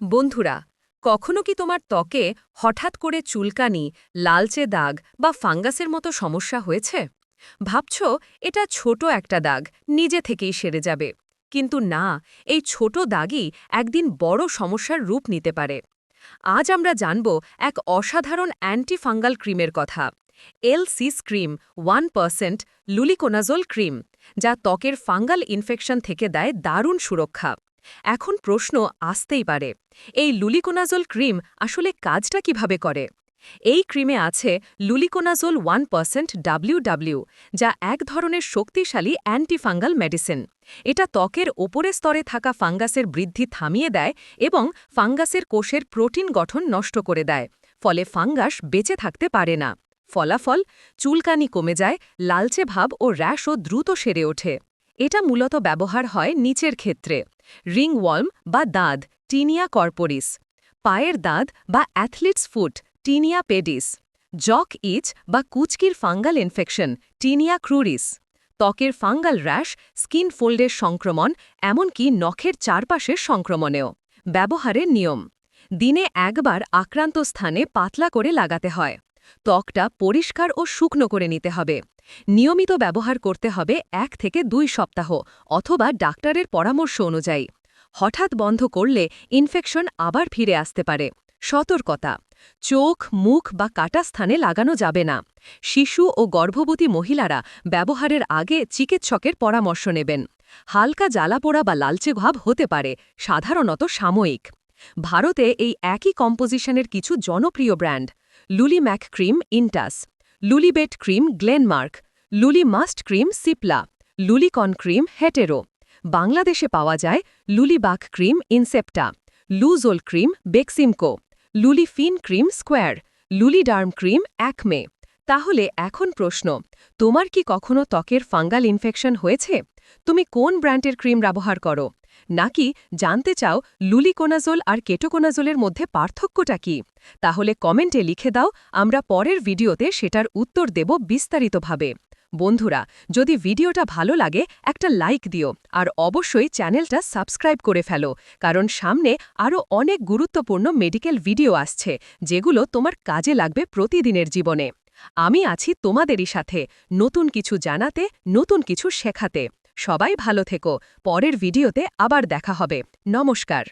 বন্ধুরা, কখনো কি তোমার ত্বকে হঠাৎ করে চুলকানি, লালচে দাগ বা ফাঙ্গাসের মতো সমস্যা হয়েছে? ভাবছ, এটা ছোট একটা দাগ, নিজে থেকেই সেরে যাবে। কিন্তু না, এই ছোট দাগই একদিন বড় সমস্যার রূপ নিতে পারে। আজ আমরা জানব এক অসাধারণ অ্যান্টিফাঙ্গাল ক্রিমের কথা। এল cis cream one percent luliconazole cream, যা ত্বকের ফাঙ্গাল ইনফেকশন থেকে দেয় দারুণ সুরক্ষা। এখন প্রশ্ন আসতেই পারে, এই লুলিকোনাজোল ক্রিম আসলে কাজটা কীভাবে করে? এই ক্রিমে আছে লুলিকোনাজোল ওয়ান পার্সেন্ট ডাব্লিউ যা এক ধরনের শক্তিশালী অ্যান্টিফাঙ্গাল মেডিসিন। এটা ত্বকের ওপরের স্তরে থাকা ফাঙ্গাসের বৃদ্ধি থামিয়ে দেয় এবং ফাঙ্গাসের কোষের প্রোটিন গঠন নষ্ট করে দেয়, ফলে ফাঙ্গাস বেঁচে থাকতে পারে না। ফলাফল, চুলকানি কমে যায়, লালচে ভাব ও র্যাশও দ্রুত সেরে ওঠে। এটা মূলত ব্যবহার হয় নিচের ক্ষেত্রে। রিংওয়ার্ম বা দাঁত, টিনিয়া কর্পোরিস, পায়ের দাঁত বা athlete's foot, tinea pedis, jock itch বা কুচকির ফাঙ্গাল ইনফেকশন, টিনিয়া ক্রুরিস, ত্বকের ফাঙ্গাল র্যাশ, স্কিন ফোল্ডের সংক্রমণ, এমনকি নখের চারপাশের সংক্রমণেও। ব্যবহারের নিয়ম, দিনে একবার আক্রান্ত স্থানে পাতলা করে লাগাতে হয়। ত্বকটা পরিষ্কার ও শুকনো করে নিতে হবে। নিয়মিত ব্যবহার করতে হবে এক থেকে দুই সপ্তাহ অথবা ডাক্তারের পরামর্শ অনুযায়ী। হঠাৎ বন্ধ করলে ইনফেকশন আবার ফিরে আসতে পারে। সতর্কতা। চোখ, মুখ বা কাটা স্থানে লাগানো যাবে না। শিশু ও গর্ভবতী মহিলারা ব্যবহারের আগে চিকিৎসকের পরামর্শ নেবেন। হালকা জ্বালাপোড়া বা লালচে ভাব হতে পারে, সাধারণত সাময়িক। ভারতে এই একই কম্পোজিশনের কিছু জনপ্রিয় brand. Luli Mac cream Intas Lulibet cream Glenmark Luli Mast cream Cipla Lulicon cream Hetero বাংলাদেশে পাওয়া যায় Lulibac cream Incepta Luzol cream Beximco Lulifin cream Square Luliderm cream Acme তাহলে এখন প্রশ্ন, তোমার কি কখনো ত্বকের ফাঙ্গাল ইনফেকশন হয়েছে? তুমি কোন ব্র্যান্ডের ক্রিম ব্যবহার করো? নাকি জানতে চাও লুলিকোনাজোল আর কেটোকোনাজোলের মধ্যে পার্থক্যটা কি? তাহলে কমেন্টে লিখে দাও, আমরা পরের ভিডিওতে সেটার উত্তর দেব বিস্তারিতভাবে। বন্ধুরা, যদি ভিডিওটা ভালো লাগে, একটা লাইক দিও, আর অবশ্যই চ্যানেলটা সাবস্ক্রাইব করে ফেলো, কারণ সামনে আরও অনেক গুরুত্বপূর্ণ মেডিকেল ভিডিও আসছে, যেগুলো তোমার কাজে লাগবে প্রতিদিনের জীবনে। আমি আছি তোমাদেরই সাথে, নতুন কিছু জানাতে, নতুন কিছু শেখাতে। সবাই ভালো থেকো। পরের ভিডিওতে আবার দেখা হবে। নমস্কার।